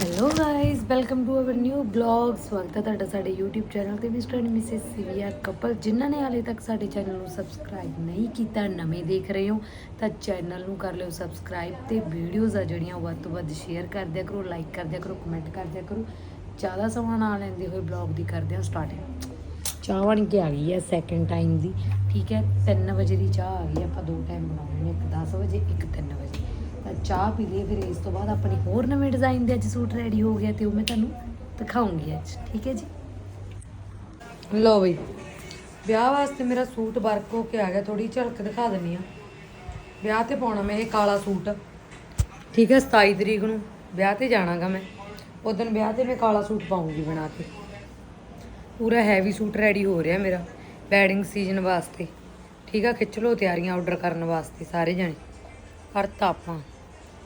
Hello guys welcome to our new vlog ਸਵਾਗਤ ਹੈ ਤੁਹਾਡਾ ਸਾਡੇ YouTube ਚੈਨਲ ਤੇ mister and missus Sivia couple, ਜਿਨ੍ਹਾਂ ਨੇ ਹਾਲੇ ਤੱਕ ਸਾਡੇ ਚੈਨਲ ਨੂੰ ਸਬਸਕ੍ਰਾਈਬ ਨਹੀਂ ਕੀਤਾ, ਨਵੇਂ ਦੇਖ ਰਹੇ ਹੋ, ਤਾਂ ਚੈਨਲ ਨੂੰ ਕਰ ਲਿਓ ਸਬਸਕ੍ਰਾਈਬ ਤੇ ਵੀਡੀਓਜ਼ ਆ ਜਿਹੜੀਆਂ ਉਹ ਵੱਧ ਤੋਂ ਵੱਧ ਸ਼ੇਅਰ ਕਰਦਿਆ ਕਰੋ ਲਾਈਕ ਕਰਦਿਆ ਕਰੋ ਕਮੈਂਟ ਕਰਦਿਆ ਕਰੋ। ਜ਼ਿਆਦਾ ਸਮਾਂ ਨਾ ਲੈਂਦੇ ਹੋਏ ਬਲੌਗ ਦੀ ਕਰਦੇ ਹਾਂ ਸਟਾਰਟਿੰਗ ਚਾਹ ਬਣ ਕੇ ਆ ਗਈ ਹੈ ਸੈਕਿੰਡ ਟਾਈਮ ਦੀ। ਠੀਕ ਹੈ 3 ਵਜੇ ਦੀ ਚਾਹ ਆ ਗਈ ਹੈ। ਆਪਾਂ ਦੋ ਟਾਈਮ ਬਣਾਉਣੇ ਨੇ, ਇੱਕ 10 ਵਜੇ, ਇੱਕ 3 ਵਜੇ। ਚਾਹ ਪੀ ਲਈ ਫਿਰ ਇਸ ਤੋਂ ਬਾਅਦ ਆਪਣੀ ਹੋਰ ਨਵੇਂ ਡਿਜ਼ਾਈਨ ਦੇ ਅੱਜ ਸੂਟ ਰੈਡੀ ਹੋ ਗਿਆ ਤੇ ਉਹ ਮੈਂ ਤੁਹਾਨੂੰ ਦਿਖਾਉਂਗੀ ਅੱਜ, ਠੀਕ ਹੈ ਜੀ? ਲੋ ਬਈ, ਵਿਆਹ ਵਾਸਤੇ ਮੇਰਾ ਸੂਟ ਵਰਕ ਹੋ ਕੇ ਆ ਗਿਆ ਥੋੜੀ ਝਲਕ ਦਿਖਾ ਦਿੰਨੀ ਆ ਵਿਆਹ ਤੇ ਪਾਉਣਾ ਮੈਂ ਇਹ ਕਾਲਾ ਸੂਟ। ਠੀਕ ਹੈ 27 ਤਰੀਕ ਨੂੰ ਵਿਆਹ ਤੇ ਜਾਣਾਗਾ ਮੈਂ। ਉਸ ਦਿਨ ਵਿਆਹ ਤੇ ਮੈਂ ਕਾਲਾ ਸੂਟ ਪਾਉਂਗੀ ਬਣਾ ਕੇ। ਪੂਰਾ ਹੈਵੀ ਸੂਟ ਰੈਡੀ ਹੋ ਰਿਹਾ ਮੇਰਾ ਵੈਡਿੰਗ ਸੀਜ਼ਨ ਵਾਸਤੇ। ਠੀਕ ਆ, ਖਿੱਚ ਲਓ ਤਿਆਰੀਆਂ ਆਰਡਰ ਕਰਨ ਵਾਸਤੇ ਸਾਰੇ ਜਣੇ। ਕਰਤਾ ਆਪਾਂ।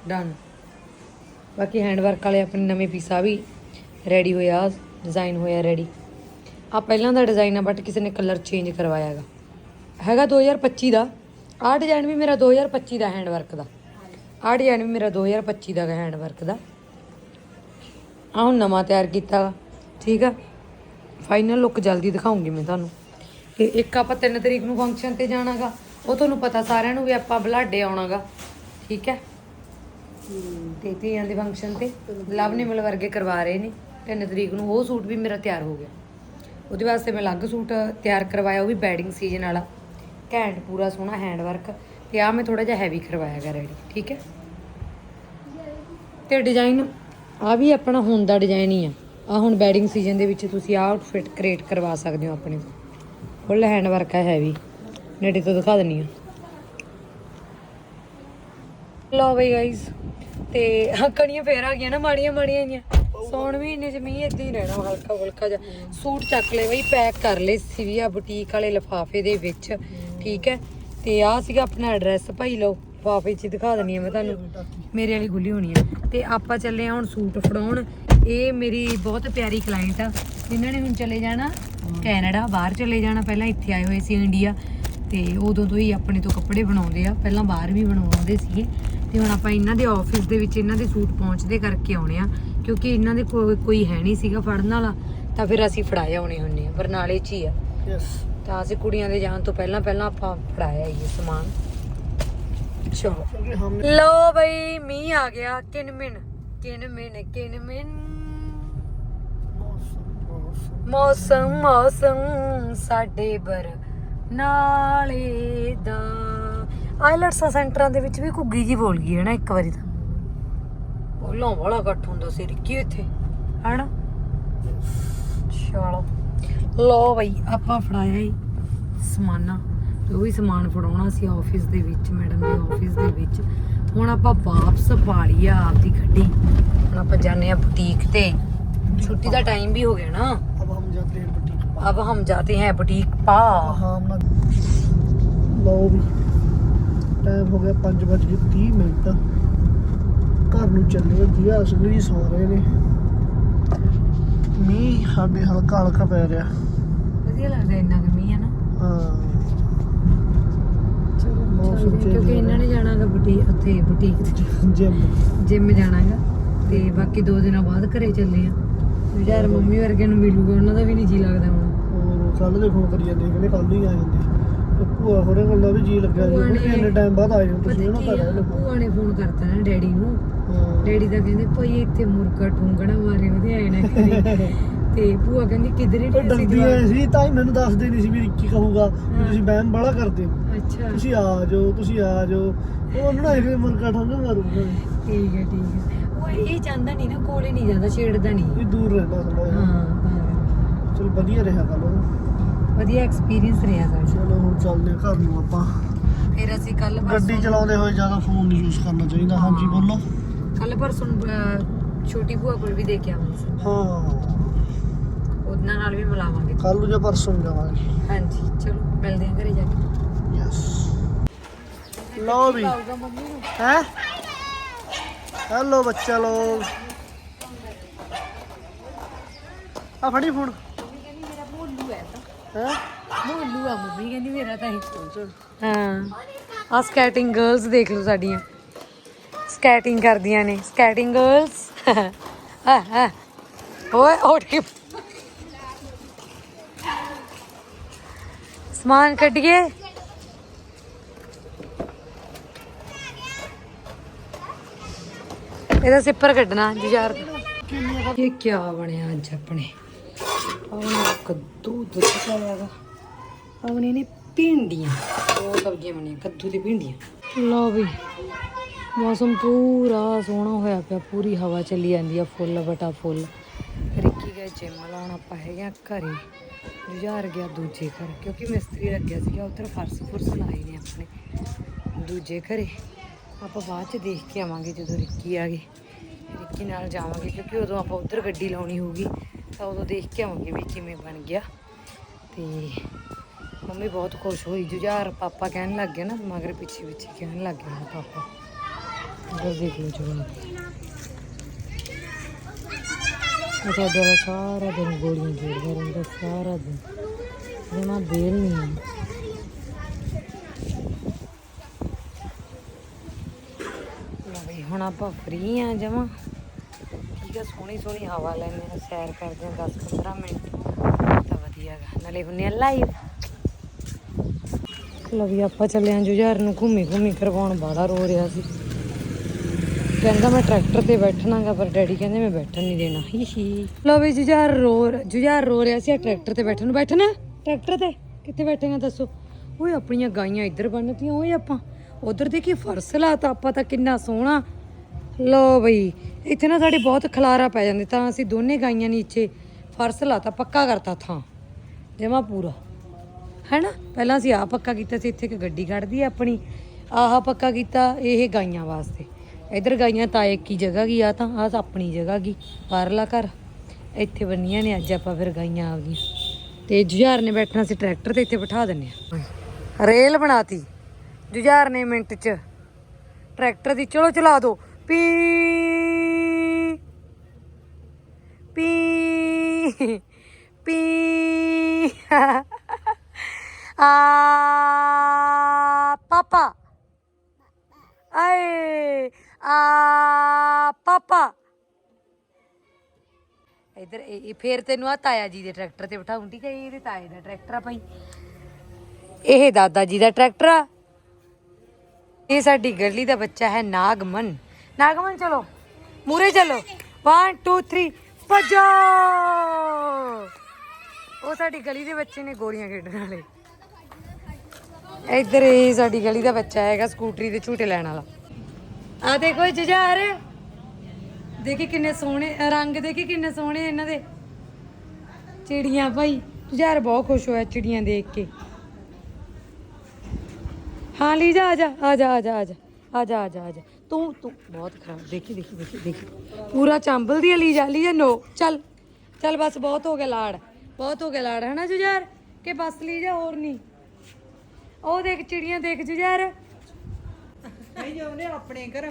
ਡਨ ਬਾਕੀ ਹੈਂਡ ਵਰਕ ਵਾਲੇ ਆਪਣੇ ਨਵੇਂ ਪੀਸਾ ਵੀ ਰੈਡੀ ਹੋਇਆ ਡਿਜ਼ਾਈਨ ਹੋਇਆ ਰੈਡੀ ਆ ਪਹਿਲਾਂ ਦਾ ਡਿਜ਼ਾਈਨ ਆ ਬਟ ਕਿਸੇ ਨੇ ਕਲਰ ਚੇਂਜ ਕਰਵਾਇਆ ਹੈਗਾ। ਹੈਗਾ 2025 ਦਾ। ਆਹ ਡਿਜ਼ਾਈਨ ਵੀ ਮੇਰਾ 2025 ਦਾ ਹੈਂਡ ਵਰਕ ਦਾ ਆਹ ਡਿਜ਼ਾਈਨ ਵੀ ਮੇਰਾ 2025 ਦਾ ਹੈਂਡ ਵਰਕ ਦਾ ਆ ਹੁਣ ਨਵਾਂ ਤਿਆਰ ਕੀਤਾ। ਗਾ, ਠੀਕ ਆ? ਫਾਈਨਲ ਲੁੱਕ ਜਲਦੀ ਦਿਖਾਉਂਗੀ ਮੈਂ ਤੁਹਾਨੂੰ। ਤੇ ਇੱਕ ਆਪਾਂ 3 ਤਰੀਕ ਨੂੰ ਫੰਕਸ਼ਨ ਤੇ ਜਾਣਾਗਾ। ਉਹ ਤੁਹਾਨੂੰ ਪਤਾ ਸਾਰਿਆਂ ਨੂੰ ਵੀ ਆਪਾਂ ਬਲਾਡੇ ਆਉਣਾਗਾ। ਠੀਕ ਹੈ? ਤੇ ਧੀਆਂ ਦੇ ਫੰਕਸ਼ਨ ਤੇ। ਲਵ ਨਿਮਲ ਵਰਗੇ ਕਰਵਾ ਰਹੇ ਨੇ। 3 ਤਰੀਕ ਨੂੰ ਉਹ ਸੂਟ ਵੀ ਮੇਰਾ ਤਿਆਰ ਹੋ ਗਿਆ। ਉਹਦੇ ਵਾਸਤੇ ਮੈਂ ਅਲੱਗ ਸੂਟ ਤਿਆਰ ਕਰਵਾਇਆ, ਉਹ ਵੀ ਬੈਡਿੰਗ ਸੀਜ਼ਨ ਵਾਲਾ। ਘੈਂਟ, ਪੂਰਾ ਸੋਹਣਾ ਹੈਂਡ ਵਰਕ ਤੇ ਆ ਮੈਂ ਥੋੜਾ ਜਿਹਾ ਹੈਵੀ ਕਰਵਾਇਆ ਕਰਵਾਇਆਗਾ ਰੈਡੀ ਠੀਕ ਹੈ? ਤੇ ਡਿਜ਼ਾਈਨ ਆ ਵੀ ਆਪਣਾ ਹੁਣ ਦਾ ਡਿਜ਼ਾਈਨ ਹੀ ਆ। ਆ ਹੁਣ ਬੈਡਿੰਗ ਸੀਜ਼ਨ ਦੇ ਵਿੱਚ ਤੁਸੀਂ ਆਹ ਆਊਟਫਿਟ ਕ੍ਰੀਏਟ ਕਰਵਾ ਸਕਦੇ ਹੋ ਆਪਣੇ ਫੁੱਲ ਹੈਂਡ ਵਰਕ ਹੈ ਹੈਵੀ ਨੇੜੇ ਤੋਂ ਦਿਖਾ ਦਿੰਨੀ ਆ ਲੋ ਬਈ ਗਾਇਸ ਤੇ ਕਣੀਆਂ ਫੇਰ ਆ ਗਈਆਂ ਨਾ, ਮਾੜੀਆਂ ਮਾੜੀਆਂ ਜੀਆਂ ਸੌਣ ਮਹੀਨੇ ਚ ਮੀਂਹ ਏਦਾਂ ਹੀ ਰਹਿਣਾ, ਹਲਕਾ ਫੁਲਕਾ ਜਿਹਾ। ਸੂਟ ਚੱਕ ਲਏ ਬਈ, ਪੈਕ ਕਰ ਲਏ ਸਿਵਿਆ ਬੁਟੀਕ ਵਾਲੇ ਲਿਫਾਫੇ ਦੇ ਵਿੱਚ, ਠੀਕ ਹੈ? ਤੇ ਆ ਸੀਗਾ ਆਪਣਾ ਐਡਰੈਸ ਭਾਈ ਲਓ, ਲਿਫਾਫੇ 'ਚ ਦਿਖਾ ਦਿੰਨੀ ਆ ਮੈਂ ਤੁਹਾਨੂੰ। ਮੇਰੇ ਵਾਲੀ ਖੁੱਲੀ ਹੋਣੀ ਆ। ਤੇ ਆਪਾਂ ਚੱਲੇ ਆ ਹੁਣ ਸੂਟ ਫੜਾਉਣ। ਇਹ ਮੇਰੀ ਬਹੁਤ ਪਿਆਰੀ ਕਲਾਇੰਟ ਆ। ਇਹਨਾਂ ਨੇ ਹੁਣ ਚਲੇ ਜਾਣਾ ਕੈਨੇਡਾ, ਬਾਹਰ ਚਲੇ ਜਾਣਾ। ਪਹਿਲਾਂ ਇੱਥੇ ਆਏ ਹੋਏ ਸੀ ਇੰਡੀਆ। ਤੇ ਉਦੋਂ ਤੋਂ ਹੀ ਆਪਣੇ ਤੋਂ ਕੱਪੜੇ ਬਣਾਉਂਦੇ ਆ। ਪਹਿਲਾਂ ਬਾਹਰ ਵੀ ਬਣਾਉਂਦੇ ਸੀਗੇ। ਤੇ ਹੁਣ ਆਪਾਂ ਇਹਨਾਂ ਦੇ ਆਫਿਸ ਦੇ ਵਿੱਚ ਇਹਨਾਂ ਦੇ ਸੂਟ ਪਹੁੰਚਦੇ ਕਰਕੇ ਆਉਣੇ ਆ ਕਿਉਂਕਿ ਇਹਨਾਂ ਦੇ ਕੋਈ ਹੈ ਨਹੀਂ ਸੀਗਾ ਫੜਨ ਵਾਲਾ ਤਾਂ ਫਿਰ ਅਸੀਂ ਫੜਾਏ ਆਉਣੇ ਹੁੰਨੇ ਆ ਬਰਨਾਲੇ 'ਚ ਹੀ ਆ। ਯੈਸ ਤਾਂ ਅਸੀਂ ਕੁੜੀਆਂ ਦੇ ਜਾਣ ਤੋਂ ਪਹਿਲਾਂ ਪਹਿਲਾਂ ਆਪਾਂ ਫੜਾਇਆ ਇਹ ਸਮਾਨ। ਚਲੋ। ਲੋ ਬਈ ਮੀਂਹ ਆ ਗਿਆ ਕਿਨਮਿਨ ਕਿਨਮਿਨ ਕਿਨਮਿਨ। ਮੌਸਮ ਮੌਸਮ। ਸਾਡੇ ਬਰ ਨਾਲੇ ਦਾ। ਆਇਲਟਸ ਸੈਂਟਰਾਂ ਦੇ ਵਿੱਚ ਵੀ ਘੁੱਗੀ ਜੀ ਬੋਲ ਗਈ ਹੈ ਨਾ ਇੱਕ ਵਾਰੀ ਤਾਂ। ਬੋਲਾਂ ਬੜਾ ਇਕੱਠ ਹੁੰਦਾ ਸੀ ਰਿੱਕੀ ਇੱਥੇ। ਹੈਨਾ? ਚਲੋ। ਲੋ ਬਈ ਆਪਾਂ ਫੜਾਇਆ ਹੀ ਸਮਾਨਾ। ਤੇ ਵੀ ਸਮਾਨ ਫੜਾਉਣਾ ਸੀ ਆਫਿਸ ਦੇ ਵਿੱਚ ਮੈਡਮ ਦੇ ਆਫਿਸ ਦੇ ਵਿੱਚ। ਹੁਣ ਆਪਾਂ ਵਾਪਸ ਪਾ ਲਈ ਆ ਆਪਦੀ ਗੱਡੀ। ਹੁਣ ਆਪਾਂ ਜਾਣੇ ਆ ਬੁਟੀਕ ਤੇ। ਛੁੱਟੀ ਦਾ ਟਾਈਮ ਵੀ ਹੋ ਗਿਆ ਨਾ। ਅਬ ਹਮ ਜਾਤੇ ਹੈ ਬੁਟੀਕ ਪਾ। ਹਾਂ ਲੋ ਵੀ। ਟਾਈਮ ਹੋ ਗਿਆ 5 ਵਜ ਕੇ 30 ਮਿੰਟ। ਘਰ ਨੂੰ ਚੱਲੇ ਜੀ ਅਸਲ ਵੀ ਸੌ ਰਹੇ ਨੇ। ਮੀਂਹ ਸਾਡੇ ਹਲਕਾ ਹਲਕਾ ਪੈ ਰਿਹਾ। ਵਧੀਆ ਲੱਗਦਾ ਇੰਨਾ ਕਿ ਮੀਂਹ ਹੈ ਨਾ। ਹਾਂ। ਚਲੋ ਮੌਸਮ ਕਿਉਂਕਿ ਇਹਨਾਂ ਨੇ ਜਾਣਾਗਾ ਬੁਟੀਕ ਉੱਥੇ ਬੁਟੀਕ ਜਿਮ। ਜਿਮ ਜਾਣਾਗਾ ਤੇ ਬਾਕੀ ਦੋ ਦਿਨਾਂ ਬਾਅਦ ਘਰੇ ਚੱਲੇ ਆ। ਯਾਰ ਮੰਮੀ ਵਰਗੇ ਨੂੰ ਮਿਲੂਗਾ ਉਹਨਾਂ ਦਾ ਵੀ ਨਹੀਂ ਜੀ ਲੱਗਦਾ ਹੁਣ। ਕੱਲ ਦੇ ਫੋਨ ਕਰੀ ਜਾਂਦੇ ਕਹਿੰਦੇ ਕੱਲ ਹੀ ਆ ਜਾਂਦੇ ਤੇ ਭੂਆ ਹੋਰੇ ਕੋਲ ਵੀ ਜੀ ਲੱਗਿਆ ਜੀ ਭੂਆ ਨੇ- ਇੰਨੇ ਟਾਈਮ ਬਾਅਦ ਆਏ ਹੋ ਤੁਸੀਂ ਉਹਨਾਂ ਕੀ ਘਰ ਆਏ ਭੂਆ ਨੇ ਫੋਨ ਕਰਤਾ ਨਾ ਡੈਡੀ ਨੂੰ। ਹਾਂ। ਡੈਡੀ ਤਾਂ ਕਹਿੰਦੇ ਭਾਈ ਇੱਥੇ ਮੁਰਗਾ ਠੁੰਗਣਾ ਮਾਰੇ ਉਹਦੇ ਆਏ ਨਾ ਕਰੀ ਤੇ ਭੂਆ ਕਹਿੰਦੀ ਕਿਧਰੇ ਉਹ ਡਰਦੀ ਐ ਸੀ ਤਾਂ ਹੀ ਮੈਨੂੰ ਦੱਸਦੇ ਨਹੀਂ ਸੀ ਵੀ ਰਿੱਕੀ ਕਹੂਗਾ ਵੀ ਹਾਂ। ਤੁਸੀਂ ਬਹਿਮ ਬੜਾ ਕਰਦੇ ਹੋ। ਅੱਛਾ। ਤੁਸੀਂ ਆ ਜਾਓ ਤੁਸੀਂ ਆ ਜਾਓ। ਉਹ ਉਹਨਾਂ ਨੇ ਫਿਰ ਮੁਰਗਾ ਠੰਗਾ ਮਾਰੂਗਾ। ਠੀਕ ਹੈ ਠੀਕ ਹੈ। ਉਹ ਇਹ ਜਾਂਦਾ ਨਹੀਂ ਨਾ ਕੋਲੇ ਨਹੀਂ ਜਾਂਦਾ ਛੇੜਦਾ ਨਹੀਂ। ਇਹ ਦੂਰ ਰਹਿੰਦਾ ਥੋੜਾ ਹਾਂ ਚਲ ਵਧੀਆ ਰਿਹਾ ਕੱਲ ਵਧੀਆ ਐਕਸਪੀਰੀਅੰਸ ਰਿਹਾ ਸਾਡਾ ਚਲੋ ਹੁਣ ਚੱਲਦੇ ਘਰ ਨੂੰ ਆਪਾਂ। ਫਿਰ ਅਸੀਂ ਕੱਲ ਗੱਡੀ ਚਲਾਉਂਦੇ ਹੋਏ ਜ਼ਿਆਦਾ ਫੋਨ ਨਹੀਂ ਯੂਜ਼ ਕਰਨਾ ਚਾਹੀਦਾ। ਹਾਂਜੀ ਬੋਲੋ। ਕੱਲ ਪਰਸੋਂ ਛੋਟੀ ਭੂਆ ਕੋਲ ਵੀ ਦੇ ਕੇ ਆਵਾਂਗੇ ਸੀ ਹਾਂ। ਉਹਨਾਂ ਨਾਲ ਵੀ ਮਿਲਾਵਾਂਗੇ ਕੱਲ ਨੂੰ ਜਾਂ ਪਰਸੋਂ ਨੂੰ ਜਾਵਾਂਗੇ। ਹਾਂਜੀ ਚਲੋ ਮਿਲਦੇ ਹਾਂ ਘਰੇ ਜਾ ਕੇ। ਯੈਸ ਲਓ ਵੀ। ਹੈ? ਹੈਲੋ ਬੱਚਾ ਲੋਗ ਆ ਫੜੀ ਫੋਨ ਮੰਮੀ ਕਹਿੰਦੀ ਮੇਰਾ ਭੋਲੂ ਹੈ ਹੈ ਆ ਮੰਮੀ ਕਹਿੰਦੀ ਮੇਰਾ ਤਾਂ ਇਹ ਹਾਂ। ਆ ਸਕੈਟਿੰਗ ਗਰਲਸ ਦੇਖ ਲਓ ਸਾਡੀਆਂ। ਸਕੈਟਿੰਗ ਕਰਦੀਆਂ ਨੇ। ਸਕੈਟਿੰਗ ਗਰਲਸ ਆ ਆ ਓਏ ਉੱਠ ਕੇ। ਸਮਾਨ ਕੱਢੀਏ। ਇਹਦਾ ਸਿੱਪਰ ਕੱਢਣਾ ਜੁਝਾਰ ਇਹ ਕੀ ਬਣਿਆ ਅੱਜ ਆਪਣੇ? ਆਹ ਕੱਦੂ ਦੁੱਧ ਪਾਇਆਗਾ ਆਉਣੇ ਨੇ ਭਿੰਡੀਆਂ ਉਹ ਸਬਜ਼ੀਆਂ ਬਣੀਆਂ, ਕੱਦੂ ਦੀ ਭਿੰਡੀਆਂ। ਲਓ ਵੀ, ਮੌਸਮ ਪੂਰਾ ਸੋਹਣਾ ਹੋਇਆ ਪਿਆ, ਪੂਰੀ ਹਵਾ ਚੱਲੀ ਜਾਂਦੀ ਆ, ਫੁੱਲ, ਬਟਾ ਫੁੱਲ। ਰਿੱਕੀ ਗਏ ਜਿਮ ਲਾਉਣ, ਆਪਾਂ ਹੈਗੇ ਆ ਘਰੇ। ਜੁਝਾਰ ਗਿਆ ਦੂਜੇ ਘਰ, ਕਿਉਂਕਿ ਮਿਸਤਰੀ ਲੱਗਿਆ ਸੀਗਾ, ਉੱਧਰ ਫਰਸ਼ ਫੁਰਸ ਲਾਏ ਨੇ ਆਪਣੇ। ਦੂਜੇ ਘਰੇ। ਆਪਾਂ ਬਾਅਦ ਚ ਦੇਖ ਕੇ ਆਵਾਂਗੇ ਜਦੋਂ ਰਿੱਕੀ ਆ ਗਏ। ਰਿੱਕੀ ਨਾਲ ਜਾਵਾਂਗੇ, ਕਿਉਂਕਿ ਉਦੋਂ ਆਪਾਂ ਉੱਧਰ ਗੱਡੀ ਲਾਉਣੀ ਹੋਊਗੀ। ਤਾਂ ਉਦੋਂ ਦੇਖ ਕੇ ਆਉਂਗੀ ਵੀ ਕਿਵੇਂ ਬਣ ਗਿਆ। ਤੇ ਮੰਮੀ ਬਹੁਤ ਖੁਸ਼ ਹੋਈ। ਜੁਝਾਰ ਪਾਪਾ ਕਹਿਣ ਲੱਗ ਗਿਆ ਨਾ, ਮਗਰ ਪਿੱਛੇ ਪਿੱਛੇ ਕਹਿਣ ਲੱਗ ਗਿਆ ਪਾਪਾ। ਉਧਰ ਦੇਖ ਲਓ ਜਵਾਬ ਅੱਛਾ ਜਿਹੜਾ ਸਾਰਾ ਦਿਨ ਗੋਲੀਆਂ ਜੋੜਦਾ ਰਹਿੰਦਾ, ਸਾਰਾ ਦਿਨ। ਜਮਾ ਦੇਰ ਨਹੀਂ ਹੈ ਹੁਣ ਆਪਾਂ ਫ੍ਰੀ ਆ ਜਮਾ। ਠੀਕ ਸੋਹਣੀ ਸੋਹਣੀ ਹਵਾ ਲੈਂਦੇ ਆ ਸੈਰ ਕਰਦੇ ਆ 10 15 ਮਿੰਟ। ਤਾਂ ਵਧੀਆ ਗਾ, ਨਾਲੇ ਹੁੰਨੇ ਆ ਲਾਈਵ ਲਓ ਵੀ ਆਪਾਂ ਚੱਲੇ ਆਂ ਜੁਝਾਰ ਨੂੰ ਘੁੰਮੀ ਘੁੰਮੀ ਕਰਵਾਉਣ ਬਾੜਾ ਰੋ ਰਿਹਾ ਸੀ। ਕਹਿੰਦਾ ਮੈਂ ਟਰੈਕਟਰ ਤੇ ਬੈਠਣਾਗਾ ਪਰ ਡੈਡੀ ਕਹਿੰਦੇ ਮੈਂ ਬੈਠਣ ਨਹੀਂ ਦੇਣਾ। ਹੀ ਹੀ। ਲਓ ਵੀ ਜੁਝਾਰ ਰੋ ਜੁਝਾਰ ਰੋ ਰਿਹਾ ਸੀ ਟਰੈਕਟਰ ਤੇ ਬੈਠਣ ਨੂੰ। ਬੈਠਣਾ ਟਰੈਕਟਰ ਤੇ? ਕਿੱਥੇ ਬੈਠੇਗਾ ਦੱਸੋ? ਓਏ ਆਪਣੀਆਂ ਗਾਈਆਂ ਇੱਧਰ ਬੰਨਤੀਆਂ, ਓਏ ਆਪਾਂ। ਉਧਰ ਦੇਖੀ ਫਰਸ ਲਾਤਾ ਆਪਾਂ ਤਾਂ ਕਿੰਨਾ ਸੋਹਣਾ। ਲੋ ਬਈ, ਇੱਥੇ ਨਾ ਸਾਡੇ ਬਹੁਤ ਖਲਾਰਾ ਪੈ ਜਾਂਦੇ, ਤਾਂ ਅਸੀਂ ਦੋਨੇ ਗਾਈਆਂ ਨੀਚੇ ਫਰਸ ਲਾਤਾ, ਪੱਕਾ ਕਰਤਾ ਥਾਂ, ਜਮਾ ਪੂਰਾ। ਹੈਨਾ? ਪਹਿਲਾਂ ਅਸੀਂ ਆਹ ਪੱਕਾ ਕੀਤਾ ਸੀ, ਇੱਥੇ ਇੱਕ ਗੱਡੀ ਖੜਦੀ ਆ ਆਪਣੀ, ਆਹ ਪੱਕਾ ਕੀਤਾ, ਇਹ ਗਾਈਆਂ ਵਾਸਤੇ। ਇਧਰ ਗਾਈਆਂ ਤਾਂ ਇੱਕ ਹੀ ਜਗ੍ਹਾ ਗਈ ਆ ਤਾਂ ਆਹ ਆਪਣੀ ਜਗ੍ਹਾ ਗਈ, ਬਾਹਰਲਾ ਘਰ। ਇੱਥੇ ਬੰਨੀਆਂ ਨੇ, ਅੱਜ ਆਪਾਂ ਫਿਰ ਗਾਈਆਂ ਆ ਗਈਆਂ। ਤੇ ਜੁਝਾਰ ਨੇ ਬੈਠਣਾ ਸੀ ਟਰੈਕਟਰ ਤੇ, ਇੱਥੇ ਬਿਠਾ ਦਿੰਨੇ ਆ। ਰੇਲ ਬਣਾਤੀ, ਜੁਝਾਰ ਨੇ ਮਿੰਟ ਚ। ਟਰੈਕਟਰ ਦੀ, ਚਲੋ ਚਲਾ ਦੋ ਪੀ ਪੀ ਪੀ ਆ ਪਾਪਾ। ਆਏ, ਆ ਪਾਪਾ। ਇਧਰ ਇਹ ਫੇਰ ਤੈਨੂੰ ਆ ਤਾਇਆ ਜੀ ਦੇ ਟਰੈਕਟਰ ਤੇ ਬਿਠਾਉਂ ਠੀਕ ਹੈ ਇਹਦੇ ਤਾਏ ਦਾ ਟਰੈਕਟਰ ਆ ਭਾਈ। ਇਹ ਦਾਦਾ ਜੀ ਦਾ ਟਰੈਕਟਰ ਆ। ਇਹ ਸਾਡੀ ਗਲੀ ਦਾ ਬੱਚਾ ਹੈ ਨਾਗਮਨ। ਨਾਗਮਨ, ਚਲੋ। ਮੂਰੇ ਚਲੋ। 1 2 3 ਭਜੋ! ਉਹ ਸਾਡੀ ਗਲੀ ਦੇ ਬੱਚੇ ਨੇ ਗੋਲੀਆਂ ਖੇਡਣ ਵਾਲੇ। ਇੱਧਰ ਇਹ ਸਾਡੀ ਗਲੀ ਦਾ ਬੱਚਾ ਹੈਗਾ ਸਕੂਟਰੀ ਦੇ ਝੂਟੇ ਲੈਣ ਵਾਲਾ। ਆ ਦੇਖੋ ਜੁਝਾਰ। ਦੇਖੀ ਕਿੰਨੇ ਸੋਹਣੇ, ਰੰਗ ਦੇਖੀ ਕਿੰਨੇ ਸੋਹਣੇ ਇਹਨਾਂ ਦੇ। ਚਿੜੀਆਂ ਭਾਈ, ਜੁਝਾਰ ਬਹੁਤ ਖੁਸ਼ ਹੋਇਆ ਚਿੜੀਆਂ ਦੇਖ ਕੇ। ਹਾਂ, ਲੀਜਾ ਆ ਜਾ ਆ ਜਾ ਆ ਜਾ ਆ ਜਾ ਆ ਜਾ ਆ ਜਾ। ਤੂੰ ਤੂੰ ਬਹੁਤ ਖਰਾਬ। ਦੇਖੀ ਦੇਖੀ ਦੇਖੀ ਦੇਖੀ। ਪੂਰਾ ਚੰਬਲਦੀ ਆ ਲੀ ਜਾ ਲੀ ਜਾ ਨੋ? ਚੱਲ ਚੱਲ ਬਸ ਬਹੁਤ ਹੋ ਗਿਆ ਲਾੜ। ਬਹੁਤ ਹੋ ਗਿਆ ਲਾੜ ਹੈ ਨਾ ਜੁਝਾਰ? ਕਿ ਬਸ ਲੀ ਜਾ ਹੋਰ ਨਹੀਂ? ਉਹ ਦੇਖ ਚਿੜੀਆਂ ਦੇਖ ਜੁਝਾਰ।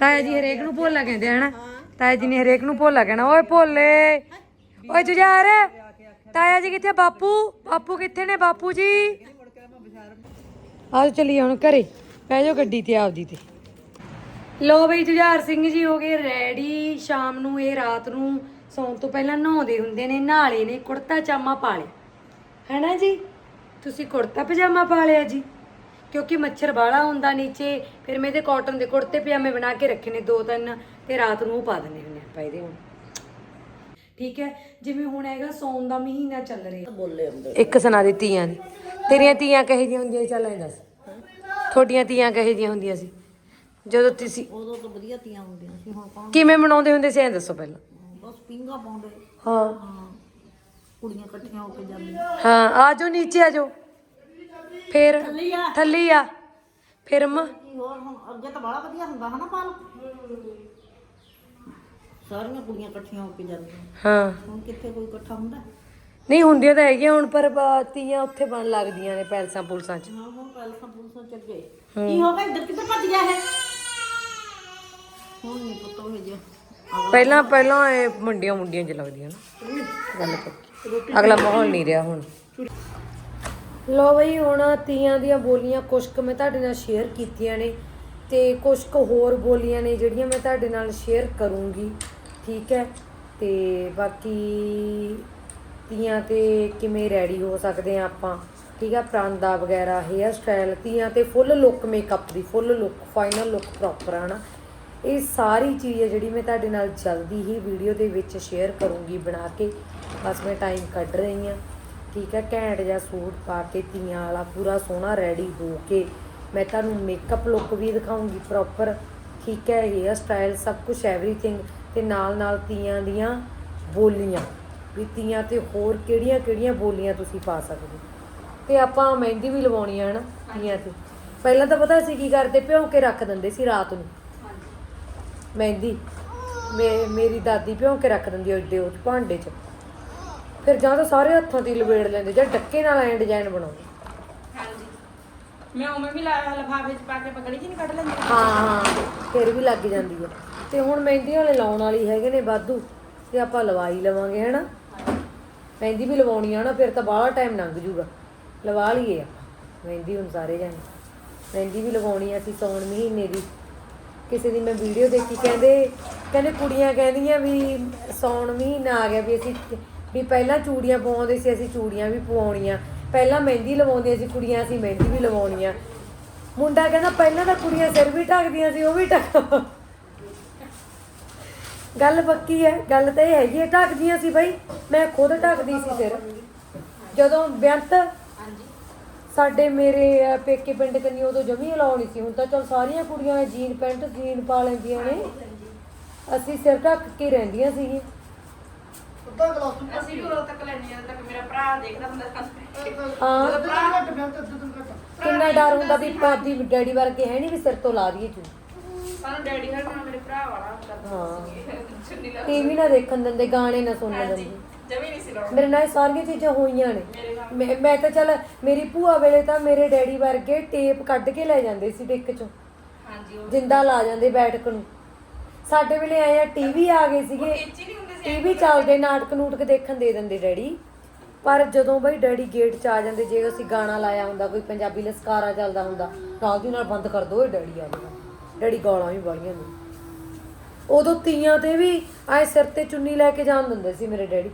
ਤਾਇਆ ਜੀ ਹਰੇਕ ਨੂੰ ਭੋਲਾ ਕਹਿੰਦੇ ਹਨਾ? ਤਾਇਆ ਜੀ ਨੇ ਹਰੇਕ ਨੂੰ ਭੋਲਾ ਕਹਿਣਾ। ਓਏ ਭੋਲੇ! ਓਏ ਜੁਝਾਰ! ਤਾਇਆ ਜੀ ਕਿੱਥੇ ਬਾਪੂ? ਬਾਪੂ ਕਿੱਥੇ ਨੇ? ਬਾਪੂ ਜੀ? ਆਜੋ ਚੱਲੀਏ ਹੁਣ ਘਰੇ। ਬਹਿ ਜਾਓ ਗੱਡੀ ਤੇ ਆਪਦੀ ਤੇ। ਲੋ ਬਈ ਜੁਝਾਰ ਸਿੰਘ ਜੀ ਹੋ ਗਏ ਰੈਡੀ ਸ਼ਾਮ ਨੂੰ ਇਹ ਰਾਤ ਨੂੰ ਸੌਣ ਤੋਂ ਪਹਿਲਾਂ ਨਹਾਉਂਦੇ ਹੁੰਦੇ ਨੇ ਨਹਾਲੇ ਨੇ ਕੁੜਤਾ ਚਾਮਾ ਪਾ ਲਿਆ। ਹੈਨਾ ਜੀ? ਤੁਸੀਂ ਕੁੜਤਾ ਪਜਾਮਾ ਪਾ ਲਿਆ ਜੀ। ਕਿਉਂਕਿ ਮੱਛਰ ਬਾਲਾ ਹੁੰਦਾ ਨੀਚੇ ਫਿਰ ਮੈਂ ਇਹਦੇ ਕਾਟਨ ਦੇ ਕੁੜਤੇ ਪਜਾਮੇ ਬਣਾ ਕੇ ਰੱਖੇ ਨੇ ਦੋ ਤਿੰਨ ਤੇ ਰਾਤ ਨੂੰ ਉਹ ਪਾ ਦਿੰਦੇ ਹੁੰਦੇ ਆਪਾਂ ਇਹਦੇ ਹੁਣ। ਠੀਕ ਹੈ? ਜਿਵੇਂ ਹੁਣ ਹੈਗਾ ਸੌਣ ਦਾ ਮਹੀਨਾ ਚੱਲ ਰਿਹਾ। ਇੱਕ ਸੁਣਾ ਦੀ ਤੀਆਂ ਦੀ। ਤੇਰੀਆਂ ਤੀਆਂ ਕਹੇ ਜੀਆਂ ਹੁੰਦੀਆਂ? ਚੱਲ ਐਂ ਦੱਸ। ਤੁਹਾਡੀਆਂ ਤੀਆਂ ਕਹੇ ਜੀਆਂ ਹੁੰਦੀਆਂ ਸੀ? ਜਦੋਂ ਤੁਸੀਂ ਉਦੋਂ ਤਾਂ ਵਧੀਆ ਤੀਆਂ ਹੁੰਦੀਆਂ ਸੀ ਹੁਣ ਕੌਣ ਕਿਵੇਂ ਮਨਾਉਂਦੇ ਹੁੰਦੇ ਸੀ ਐਂ ਦੱਸੋ ਪਹਿਲਾਂ। ਬਸ ਪਿੰਗਾ ਪਾਉਂਦੇ। ਹਾਂ। ਹਾਂ ਕੁੜੀਆਂ ਇਕੱਠੀਆਂ ਹੋ ਕੇ ਜਾਂਦੀਆਂ। ਹਾਂ ਆ ਜਾਓ ਨੀਚੇ ਆ ਜਾਓ ਫਿਰ ਥੱਲੇ ਆ। ਫਿਰ ਮ ਕੀ ਹੋਰ ਹੁਣ ਅੱਗੇ ਤਾਂ ਬੜਾ ਵਧੀਆ ਹੁੰਦਾ ਹਨਾ ਪਾਲ? ਸਾਰੀਆਂ ਕੁੜੀਆਂ ਇਕੱਠੀਆਂ ਹੋ ਕੇ ਜਾਂਦੀਆਂ। ਹਾਂ। ਹੁਣ ਕਿੱਥੇ ਕੋਈ ਇਕੱਠਾ ਹੁੰਦਾ? ਨਹੀਂ ਹੁੰਦੀਆਂ ਤਾਂ ਹੈਗੀਆਂ ਹੁਣ ਪਰ ਬ- ਤੀਆਂ ਉੱਥੇ ਬਣ ਲੱਗਦੀਆਂ ਨੇ ਪੈਲਸਾਂ ਪੁਲਸਾਂ 'ਚ। ਹਾਂ ਹੁਣ ਪੈਲਸਾਂ ਪੁਲਸਾਂ ਚ ਅੱਗੇ। ਕੀ ਹੋ ਗਿਆ? ਇੱਧਰ ਕਿੱਧਰ ਭੱਜ ਗਿਆ ਹੈ ਹੁਣ ਨਹੀਂ ਪਤਾ ਹੋ ਜੇ ਪਹਿਲਾਂ ਪਹਿਲਾਂ ਇਹ ਮੁੰਡੀਆਂ ਮੁੰਡੀਆਂ 'ਚ ਲੱਗਦੀਆਂ ਨਾ। ਗੱਲ ਪੱਕੀ। ਅਗਲਾ ਮਾਹੌਲ ਨਹੀਂ ਰਿਹਾ ਹੁਣ। ਲੋ ਬਈ ਹੁਣ ਤੀਆਂ ਦੀਆਂ ਬੋਲੀਆਂ ਕੁਛ ਕੁ ਮੈਂ ਤੁਹਾਡੇ ਨਾਲ ਸ਼ੇਅਰ ਕੀਤੀਆਂ ਨੇ ਤੇ ਕੁਛ ਕੁ ਹੋਰ ਬੋਲੀਆਂ ਨੇ ਜਿਹੜੀਆਂ ਮੈਂ ਤੁਹਾਡੇ ਨਾਲ ਸ਼ੇਅਰ ਕਰੂੰਗੀ। ਠੀਕ ਹੈ? ਤੇ ਬਾਕੀ ਤੀਆਂ ਤੇ ਕਿਵੇਂ ਰੈਡੀ ਹੋ ਸਕਦੇ ਆ ਆਪਾਂ? ਠੀਕ ਆ ਪਰਾਂਦਾ ਵਗੈਰਾ ਹੇਅਰ ਸਟਾਈਲ ਤੀਆਂ ਤੇ ਫੁੱਲ ਲੁੱਕ ਮੇਕਅਪ ਦੀ full look final look proper ਆ ਨਾ ਇਹ ਸਾਰੀ ਚੀਜ਼ ਹੈ ਜਿਹੜੀ ਮੈਂ ਤੁਹਾਡੇ ਨਾਲ ਜਲਦੀ ਹੀ ਵੀਡੀਓ ਦੇ ਵਿੱਚ ਸ਼ੇਅਰ ਕਰੂੰਗੀ ਬਣਾ ਕੇ। ਬਸ ਮੈਂ ਟਾਈਮ ਕੱਢ ਰਹੀ ਹਾਂ। ਠੀਕ ਹੈ ਘੈਂਟ ਜਿਹਾ ਸੂਟ ਪਾ ਕੇ, ਤੀਆਂ ਵਾਲਾ ਪੂਰਾ ਸੋਹਣਾ ਰੈਡੀ ਹੋ ਕੇ ਮੈਂ ਤੁਹਾਨੂੰ ਮੇਕਅਪ ਲੁੱਕ ਵੀ ਦਿਖਾਉਂਗੀ ਪ੍ਰੋਪਰ ਠੀਕ ਹੈ ਹੇਅਰ ਸਟਾਈਲ ਸਭ ਕੁਝ ਐਵਰੀਥਿੰਗ ਤੇ ਨਾਲ ਨਾਲ ਤੀਆਂ ਦੀਆਂ ਬੋਲੀਆਂ। ਵੀ ਤੀਆਂ ਤੇ ਹੋਰ ਕਿਹੜੀਆਂ ਕਿਹੜੀਆਂ ਬੋਲੀਆਂ ਤੁਸੀਂ ਪਾ ਸਕਦੇ ਹੋ। ਤੇ ਆਪਾਂ ਮਹਿੰਦੀ ਵੀ ਲਵਾਉਣੀ ਆ ਨਾ ਤੀਆਂ ਤੇ। ਪਹਿਲਾਂ ਤਾਂ ਪਤਾ ਸੀ ਕੀ ਕਰਦੇ ਭਿਉਂ ਕੇ ਰੱਖ ਦਿੰਦੇ ਸੀ ਰਾਤ ਨੂੰ। ਮਹਿੰਦੀ ਮੇ- ਮੇਰੀ ਦਾਦੀ ਭਿਉਂ ਕੇ ਰੱਖ ਦਿੰਦੀ ਓਡੇ ਉਹ ਭਾਂਡੇ 'ਚ। ਫਿਰ ਜਾਂ ਤਾਂ ਸਾਰੇ ਹੱਥਾਂ ਤੇ ਲਵੇੜ ਲੈਂਦੇ ਜਾਂ ਡੱਕੇ ਨਾਲ ਐ ਡਿਜ਼ਾਈਨ ਬਣਾਉਂਦੇ। ਹਾਂਜੀ। ਮੈਂ ਉਵੇਂ ਵੀ ਲਫਾਫੇ ਚ ਪਾ ਕੇ ਪਕੜੀ ਜੀ ਨਹੀਂ ਕੱਢ ਲੈਂਦੀ। ਹਾਂ ਹਾਂ ਫਿਰ ਵੀ ਲੱਗ ਜਾਂਦੀ ਹੈ ਤੇ ਹੁਣ ਮਹਿੰਦੀ ਵਾਲੇ ਲਾਉਣ ਵਾਲੀ ਹੈਗੇ ਨੇ ਵਾਧੂ ਤੇ ਆਪਾਂ ਲਵਾਈ ਲਵਾਂਗੇ ਹੈਨਾ। ਮਹਿੰਦੀ ਵੀ ਲਵਾਉਣੀ ਆ ਨਾ ਫਿਰ ਤਾਂ ਬਾਹਲਾ ਟਾਈਮ ਲੰਘ ਜੂਗਾ। ਲਵਾ ਲਈਏ ਆਪਾਂ। ਮਹਿੰਦੀ ਹੁਣ ਸਾਰੇ ਜਾਣੇ। ਮਹਿੰਦੀ ਵੀ ਲਵਾਉਣੀ ਆ ਅਸੀਂ ਸੌਣ ਮਹੀਨੇ ਦੀ। ਕਿਸੇ ਦੀ ਮੈਂ ਵੀਡੀਓ ਦੇਖੀ, ਕਹਿੰਦੇ ਕਹਿੰਦੇ ਕੁੜੀਆਂ ਕਹਿੰਦੀਆਂ ਵੀ ਸੌਣ ਮਹੀਨਾ ਆ ਗਿਆ ਵੀ ਅਸੀਂ ਵੀ ਪਹਿਲਾਂ ਚੂੜੀਆਂ ਪਵਾਉਂਦੇ ਸੀ, ਅਸੀਂ ਚੂੜੀਆਂ ਵੀ ਪਵਾਉਣੀਆਂ। ਪਹਿਲਾਂ ਮਹਿੰਦੀ ਲਵਾਉਂਦੀਆਂ ਸੀ ਕੁੜੀਆਂ, ਅਸੀਂ ਮਹਿੰਦੀ ਵੀ ਲਵਾਉਣੀਆਂ ਮੁੰਡਾ ਕਹਿੰਦਾ ਪਹਿਲਾਂ ਤਾਂ ਕੁੜੀਆਂ ਸਿਰ ਵੀ ਢੱਕਦੀਆਂ ਸੀ, ਉਹ ਵੀ ਢੱਕ। ਗੱਲ ਪੱਕੀ ਹੈ, ਗੱਲ ਤਾਂ ਇਹ ਹੈਗੀ ਹੈ, ਢੱਕਦੀਆਂ ਸੀ ਬਈ। ਮੈਂ ਖੁਦ ਢੱਕਦੀ ਸੀ ਸਿਰ। ਜਦੋਂ ਬੇਅੰਤ ਸਾਡੇ ਮੇਰੇ ਪੇਕੇ ਪਿੰਡ ਕੰਨੀ ਉਦੋਂ ਜਮੀ ਲਾਉਣੀ ਸੀ ਹੁਣ ਤਾਂ ਚਲ ਸਾਰੀਆਂ ਕੁੜੀਆਂ ਜੀਨ ਪੈਂਟ ਜੀਨ ਪਾ ਲੈਂਦੀਆਂ ਨੇ। ਅਸੀਂ ਸਿਰ ਢੱਕ ਕੇ ਰਹਿੰਦੀਆਂ ਸੀਗੀਆਂ। ਅੱਧਾ ਗਲਾਸ ਤੂੰ ਅਸੀਂ ਵੀ ਉਦੋਂ ਤੱਕ ਲੈਣੀ ਜਦੋਂ ਤੱਕ ਮੇਰਾ ਭਰਾ ਦੇਖਦਾ ਹੁੰਦਾ ਸੀ ਹਾਂ। ਘੱਟ ਤੇ ਘੱਟ। ਕਿੰਨਾ ਡਰ ਹੁੰਦਾ ਵੀ ਪਾਦੀ ਡੈਡੀ ਵਰਗੇ ਹੈ ਨਹੀਂ ਵੀ ਸਿਰ ਤੋਂ ਲਾ ਦਈਏ ਚੂ ਸਾਨੂੰ ਡੈਡੀ ਹਰ ਨਾਲ ਮੇਰੇ ਭਰਾ ਵਾਲਾ ਕਰਦਾ ਹਾਂ। ਚੁੰਨੀ ਲਾ ਟੀਵੀ ਨਾ ਦੇਖਣ ਦਿੰਦੇ ਗਾਣੇ ਨਾ ਸੁਣਨ ਦਿੰਦੇ। ਜਮੀ ਨਹੀਂ ਸੀ ਲਾਉਣਾ। ਮੇਰੇ ਨਾਲ ਇਹ ਸਾਰੀਆਂ ਚੀਜ਼ਾਂ ਹੋਈਆਂ ਨੇ। ਮੇਰੇ ਨਾਲ ਮੈਂ ਮੈਂ ਤਾਂ ਚੱਲ ਮੇਰੀ ਭੂਆ ਵੇਲੇ ਤਾਂ ਮੇਰੇ ਡੈਡੀ ਵਰਗੇ ਟੇਪ ਕੱਢ ਕੇ ਲੈ ਜਾਂਦੇ ਸੀ ਡਿੱਕ ਚੋਂ। ਹਾਂਜੀ ਉਹ ਜਿੰਦਾ ਲਾ ਜਾਂਦੇ ਬੈਠਕ ਨੂੰ। ਸਾਡੇ ਵੇਲੇ ਆਏ ਆ ਟੀਵੀ ਆ ਗਏ ਸੀਗੇ। ਟੀਚੀ ਨਹੀਂ ਹੁੰਦੇ ਸੀ ਟੀਵੀ ਚੱਲਦੇ ਨਾਟਕ ਨੂਟਕ ਦੇਖਣ ਦੇ ਦਿੰਦੇ ਡੈਡੀ। ਪਰ ਜਦੋਂ ਬਈ ਡੈਡੀ ਗੇਟ 'ਚ ਆ ਜਾਂਦੇ ਜੇ ਅਸੀਂ ਗਾਣਾ ਲਾਇਆ ਹੁੰਦਾ ਕੋਈ ਪੰਜਾਬੀ ਲਸਕਾਰਾ ਚੱਲਦਾ ਹੁੰਦਾ ਨਾਲ ਦੀ ਨਾਲ ਬੰਦ ਕਰ ਦੋ ਇਹ ਡੈਡੀ ਆ ਜਾਣਾ। ਡੈਡੀ ਗਾਲਾਂ ਵੀ ਵਾਲੀਆਂ ਨੇ। ਉਦੋਂ ਤੀਆਂ ਤੇ ਵੀ ਆਏ ਸਿਰ ਤੇ ਚੁੰਨੀ ਲੈ ਕੇ ਜਾਣ ਦਿੰਦੇ ਸੀ ਮੇਰੇ ਡੈਡੀ।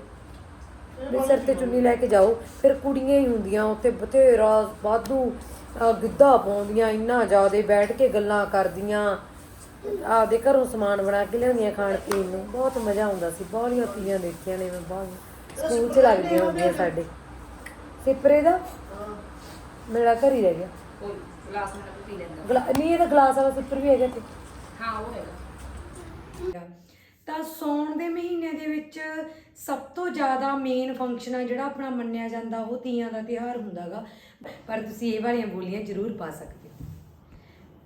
ਵੀ ਸਿਰ ਤੇ ਚੁੰਨੀ ਲੈ ਕੇ ਜਾਓ। ਫਿਰ ਕੁੜੀਆਂ ਹੀ ਹੁੰਦੀਆਂ ਉੱਥੇ ਬਥੇਰਾ ਅਹ ਗਿੱਧਾ ਪਾਉਂਦੀਆਂ ਇੰਨਾ ਜ਼ਿਆਦੇ ਬੈਠ ਕੇ ਗੱਲਾਂ ਕਰਦੀਆਂ। ਆਪਦੇ ਘਰੋਂ ਸਮਾਨ ਬਣਾ ਕੇ ਲਿਆਉਂਦੀਆਂ ਖਾਣ ਪੀਣ ਨੂੰ। ਬਹੁਤ ਮਜ਼ਾ ਆਉਂਦਾ ਸੀ। ਬਾਹਲੀਆਂ ਤੀਆਂ ਦੇਖੀਆਂ ਨੇ ਮੈਂ ਬਾਹਲੀਆਂ। ਸਕੂਲ 'ਚ ਲੱਗਦੀਆਂ ਹੁੰਦੀਆਂ ਸਾਡੇ। ਸਿਪਰੇ ਦਾ? ਮੇਰਾ ਘਰ ਹੀ ਰਹਿ ਗਿਆ। ਗਲਾਸ ਨਾਲ ਪੀ ਲੈਂਦਾ। ਗਲਾ- ਨਹੀਂ ਇਹਦਾ ਗਲਾਸ ਵਾਲਾ ਸਿਪਰ ਵੀ ਹੈਗਾ ਤੇ ਹਾਂ ਉਹ ਹੈਗਾ। ਤਾਂ ਸੌਣ ਦੇ ਮਹੀਨੇ ਦੇ ਵਿੱਚ ਸਭ ਤੋਂ ਜ਼ਿਆਦਾ ਮੇਨ ਫੰਕਸ਼ਨ ਆ ਜਿਹੜਾ ਆਪਣਾ ਮੰਨਿਆ ਜਾਂਦਾ, ਉਹ ਤੀਆਂ ਦਾ ਤਿਉਹਾਰ ਹੁੰਦਾਗਾ। ਪਰ ਤੁਸੀਂ ਇਹ ਵਾਲੀਆਂ ਬੋਲੀਆਂ ਜ਼ਰੂਰ ਪਾ ਸਕਦੇ ਹੋ।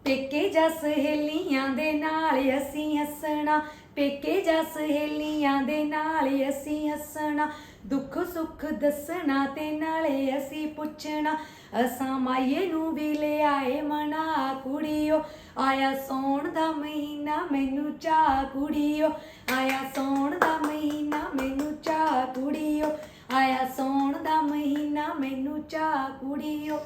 ਪੇਕੇ ਜਾਂ ਸਹੇਲੀਆਂ ਦੇ ਨਾਲ ਅਸੀਂ ਹੱਸਣਾ, ਪੇਕੇ ਜਾਂ ਸਹੇਲੀਆਂ ਦੇ ਨਾਲ ਅਸੀਂ ਹੱਸਣਾ। ਦੁੱਖ ਸੁੱਖ ਦੱਸਣਾ ਤੇ ਨਾਲੇ ਅਸੀਂ ਪੁੱਛਣਾ, ਅਸਾਂ ਮਾਈਏ ਨੂੰ ਵੀ ਲਿਆਏ ਮਨਾ ਕੁੜੀਓ। ਆਇਆ ਸੌਣ ਦਾ ਮਹੀਨਾ ਮੈਨੂੰ ਚਾਹ ਕੁੜੀਓ। ਆਇਆ ਸੌਣ ਦਾ ਮਹੀਨਾ ਮੈਨੂੰ ਚਾਹ ਕੁੜੀਓ। ਆਇਆ ਸੌਣ ਦਾ ਮਹੀਨਾ ਮੈਨੂੰ ਚਾਹ ਕੁੜੀਓ।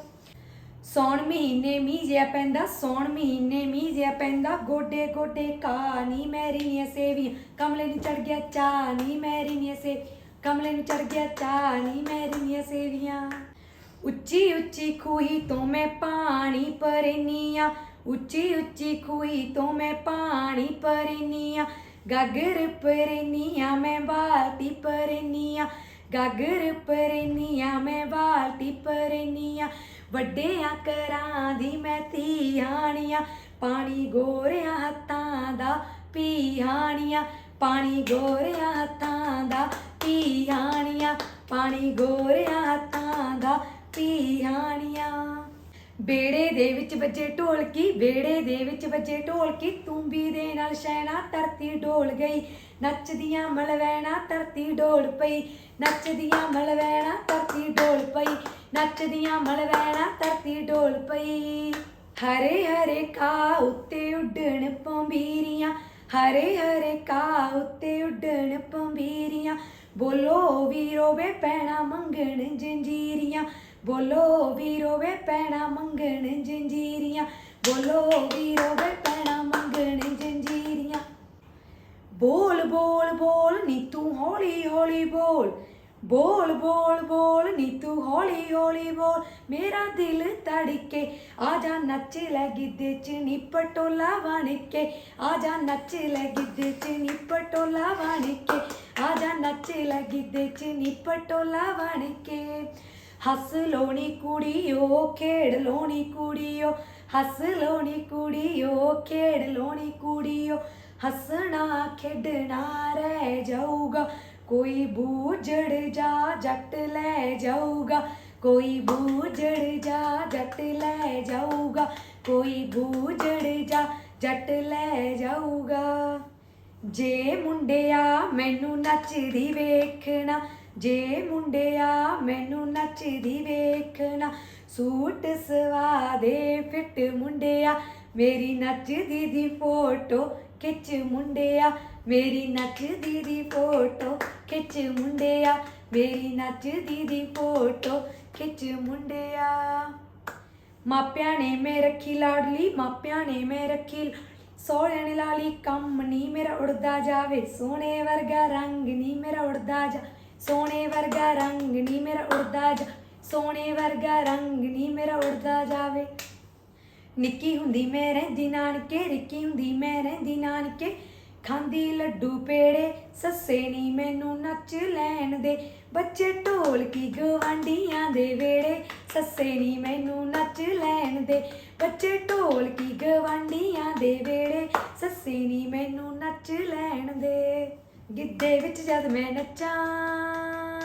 ਸੌਣ ਮਹੀਨੇ ਮੀਂਹ ਜਿਹਾ ਪੈਂਦਾ, ਸੌਣ ਮਹੀਨੇ ਮੀਂਹ ਜਿਹਾ ਪੈਂਦਾ। ਗੋਡੇ ਗੋਡੇ ਕਾ ਨੀ ਮੈਰੀ ਨੀ ਸੇਵੀ ਕਮਲੇ ਨੂੰ ਚੜ ਗਿਆ ਚਾ ਨੀ ਮੈਰੀ ਨੀ ਸੇ ਕਮਲੇ ਨੂੰ ਚੜ ਗਿਆ ਚਾ ਨੀ ਮੈਰੀ ਸੇਵੀਆਂ। ਉੱਚੀ ਉੱਚੀ ਖੂਹੀ ਤੋਂ ਮੈਂ ਪਾਣੀ ਭਰਨੀਆ। ਉੱਚੀ ਉੱਚੀ ਖੂਹੀ ਤੋਂ ਮੈਂ ਪਾਣੀ ਭਰਨੀਆ। ਗਾਗਰ ਭਰਨੀਆ, ਮੈਂ ਬਾਲਟੀ ਭਰਨੀਆ। ਗਾਗਰ ਭਰਨੀਆ, ਮੈਂ ਬਾਲਟੀ ਭਰਨੀਆ। ਵੱਡਿਆਂ ਕਰਾਂ ਦੀ ਮੈਂ ਧੀਆਣੀਆਂ ਪਾਣੀ ਗੋਰਿਆਂ ਹੱਥਾਂ ਦਾ ਪੀਹਾਣੀਆਂ ਪਾਣੀ ਗੋਰਿਆਂ ਹੱਥਾਂ ਦਾ ਪਾਣੀ ਗੋਰਿਆਂ ਹੱਥਾਂ ਦਾ ਪੀਹਾਣੀਆਂ। ਬੇੜੇ ਦੇ ਵਿੱਚ ਵੱਜੇ ਢੋਲਕੀ, ਬੇੜੇ ਦੇ ਵਿੱਚ ਵੱਜੇ ਢੋਲਕੀ, ਤੂੰਬੀ ਦੇ ਨਾਲ ਸ਼ੈਣਾ ਧਰਤੀ ਢੋਲ ਗਈ। ਨੱਚਦੀਆਂ ਮਲਵੈਣਾ ਧਰਤੀ ਡੋਲ ਪਈ। ਨੱਚਦੀਆਂ ਮਲਵੈਣਾ ਧਰਤੀ ਡੋਲ ਪਈ। ਨੱਚਦੀਆਂ ਮਲਵੈਣਾ ਧਰਤੀ ਢੋਲ ਪਈ। ਹਰੇ ਹਰੇ ਕਾ ਉੱਤੇ ਉੱਡਣ ਪੰਬੀਰੀਆਂ। ਹਰੇ ਹਰੇ ਕਾ ਉੱਤੇ ਉੱਡਣ ਪੰਬੀਰੀਆਂ। ਬੋਲੋ ਵੀਰੋ ਵੇ ਪੈਣਾ ਮੰਗਣ ਜੰਜੀਰੀਆਂ। ਬੋਲੋ ਵੀਰੋ ਵੇ ਪੈਣਾ ਮੰਗਣ ਜੰਜੀਰੀਆਂ। ਬੋਲੋ ਵੀਰੋ ਵੇ ਪੈਣਾ ਮੰਗਣ ਜੰਜੀਰੀਆਂ। ਬੋਲ ਬੋਲ ਬੋਲ ਨੀ ਤੂੰ ਹੌਲੀ ਹੌਲੀ ਬੋਲ। ਬੋਲ ਬੋਲ ਬੋਲ ਨੀ ਤੂੰ ਹੌਲੀ ਹੌਲੀ ਬੋਲ, ਮੇਰਾ ਦਿਲ ਧੜਕੇ, ਆ ਜਾ ਨੱਚ ਲੈ ਗਿੱਧੇ ਚ ਨੀ ਪਟੋਲਾ ਬਣ ਕੇ ਆ ਜਾ ਨੱਚ ਲੈ ਗਿੱਧੇ ਚ ਨੀ ਪਟੋਲਾ ਬਣ ਕੇ ਆ ਜਾ ਨੱਚ ਲੈ ਗਿੱਧੇ ਚ ਨੀ ਪਟੋਲਾ ਬਣ ਕੇ ਹੱਸ ਲੋਣੀ ਕੁੜੀਓ, ਖੇਡ ਲੋਣੀ ਕੁੜੀਓ, ਹੱਸ ਲੋਣੀ ਕੁੜੀਓ, ਖੇਡ ਲੋਣੀ ਕੁੜੀਓ, ਹੱਸਣਾ ਖੇਡਣਾ ਰਹਿ ਜਾਊਗਾ। ਕੋਈ ਬੂਝੜ ਜਾ ਜੱਟ ਲੈ ਜਾਊਗਾ, ਕੋਈ ਬੂਝੜ ਜਾ ਜੱਟ ਲੈ ਜਾਊਗਾ, ਕੋਈ ਬੂਝੜ ਜਾ ਜੱਟ ਲੈ ਜਾਊਗਾ। ਜੇ ਮੁੰਡਿਆ ਮੈਨੂੰ ਨੱਚਦੀ ਵੇਖਣਾ, ਜੇ ਮੁੰਡਿਆ ਮੈਨੂੰ ਨੱਚਦੀ ਵੇਖਣਾ, ਸੂਟ ਸਵਾ ਦੇ ਫਿੱਟ ਮੁੰਡਿਆ, ਮੇਰੀ ਨੱਚਦੀ ਦੀ ਫੋਟੋ ਖਿੱਚ ਮੁੰਡਿਆ ਮੇਰੀ ਨੱਚਦੀ ਦੀ ਫੋਟੋ ਖਿੱਚ ਮੁੰਡਿਆ, ਮੇਰੀ ਨੱਚਦੀ ਦੀ ਫੋਟੋ ਖਿੱਚ ਮੁੰਡਿਆ। ਮਾਪਿਆਂ ਨੇ ਮੈਂ ਰੱਖੀ ਲਾਡਲੀ, ਮਾਪਿਆਂ ਨੇ ਮੈਂ ਰੱਖੀ ਸੋਹਣੇ ਨੇ ਲਾਲੀ ਕੰਮ ਨਹੀਂ ਮੇਰਾ ਉੜਦਾ ਜਾਵੇ, ਸੋਹਣੇ ਵਰਗਾ ਰੰਗ ਨਹੀਂ ਮੇਰਾ ਉੜਦਾ ਜਾ, ਸੋਹਣੇ ਵਰਗਾ ਰੰਗ ਨਹੀਂ ਮੇਰਾ ਉੜਦਾ ਜਾ, ਸੋਹਣੇ ਵਰਗਾ ਰੰਗ ਨਹੀਂ ਮੇਰਾ ਉੜਦਾ ਜਾਵੇ। ਨਿੱਕੀ ਹੁੰਦੀ ਮੈਂ ਰਹਿੰਦੀ ਨਾਨਕੇ ਰਿੱਕੀ ਹੁੰਦੀ ਮੈਂ ਰਹਿੰਦੀ ਨਾਨਕੇ ਖਾਂਦੀ ਲੱਡੂ ਪੇੜੇ, ਸੱਸੇ ਨੀ ਮੈਨੂੰ ਨੱਚ ਲੈਣ ਦੇ। ਬੱਚੇ ਢੋਲਕੀ ਗਵਾਂਡੀਆਂ ਦੇ ਵੇੜੇ, ਸੱਸੇ ਨੀ ਮੈਨੂੰ ਨੱਚ ਲੈਣ ਦੇ। ਬੱਚੇ ਢੋਲਕੀ ਗਵਾਂਡੀਆਂ ਦੇ ਵੇੜੇ, ਸੱਸੇ ਨੀ ਮੈਨੂੰ ਨੱਚ ਲੈਣ ਦੇ। ਗਿੱਧੇ ਵਿੱਚ ਜਦ ਮੈਂ ਨੱਚਾਂ